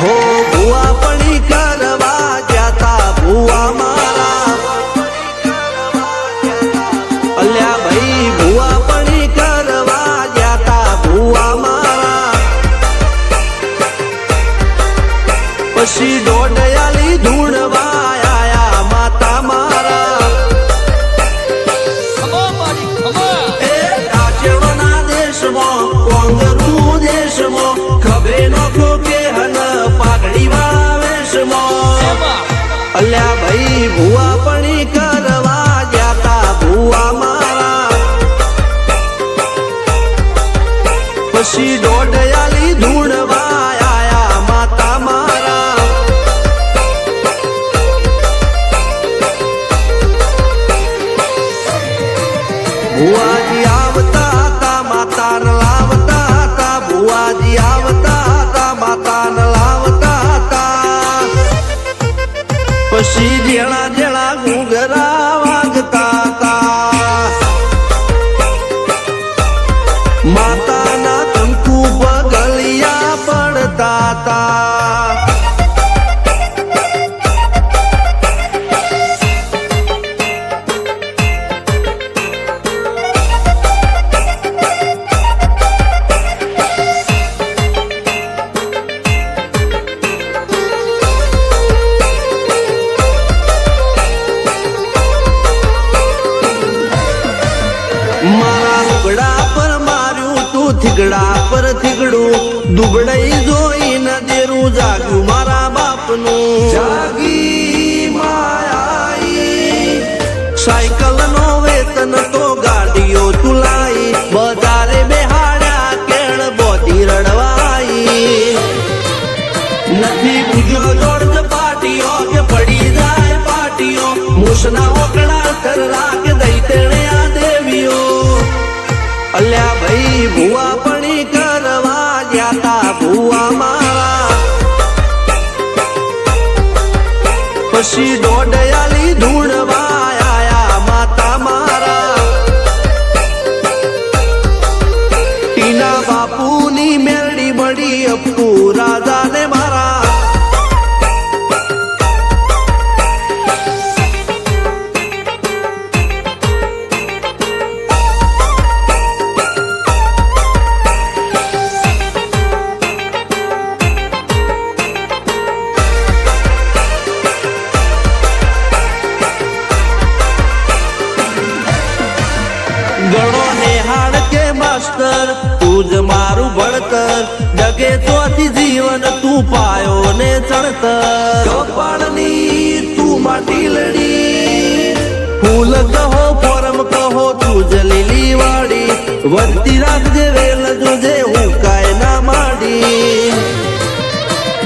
હો ભુવા કરવા ગયા ભુવા મારા. અલ્યા ભાઈ ભુવા પડી ભુવા મારા. પછી દોડયાલી ધૂણવા માતા મારા. દેશમાં કોંગરૂ દેશમાં ભુવા પણ કરવા જાતા. ભૂવા મારા પછી પછી જેણા જેણા ઘૂઘરા તું થીગડા પર થીગડું. દુબળાઈ જોઈને દેરું જાગ્યું મારા બાપનું. જાગી સાયકલ નો વેતન તો ગાડીઓ તુલાઈ બજારે બેહાડ્યા કેળ બોધી રડવાઈ. નથી પૂજ્યો જોડ પાટીઓ કે પડી જાય પાટીઓ. મુસના ઓકડા કર ભાઈ ભુવા પણી કરવા ગયા તા ભુવા મારા. પછી દોડયાલી ધૂણવા જગે તોથી જીવન તું પાયો ને ચણતર કપાળની તું માટી લડી. ફૂલ કહો, પરમ કહો તું જ વાડી. વધતી રાખજે વેલ, જોજે હું કાય ના માડી.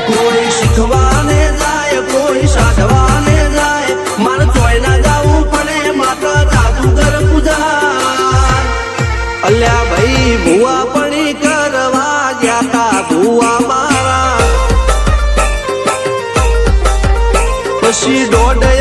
કોઈ શીખવાને જાય, કોઈ સાધવાને જાય. મારે ચોય ના જાવું પડે માત્ર જાદુગર પૂજા. અલ્યા મારા પછી દોડયાલી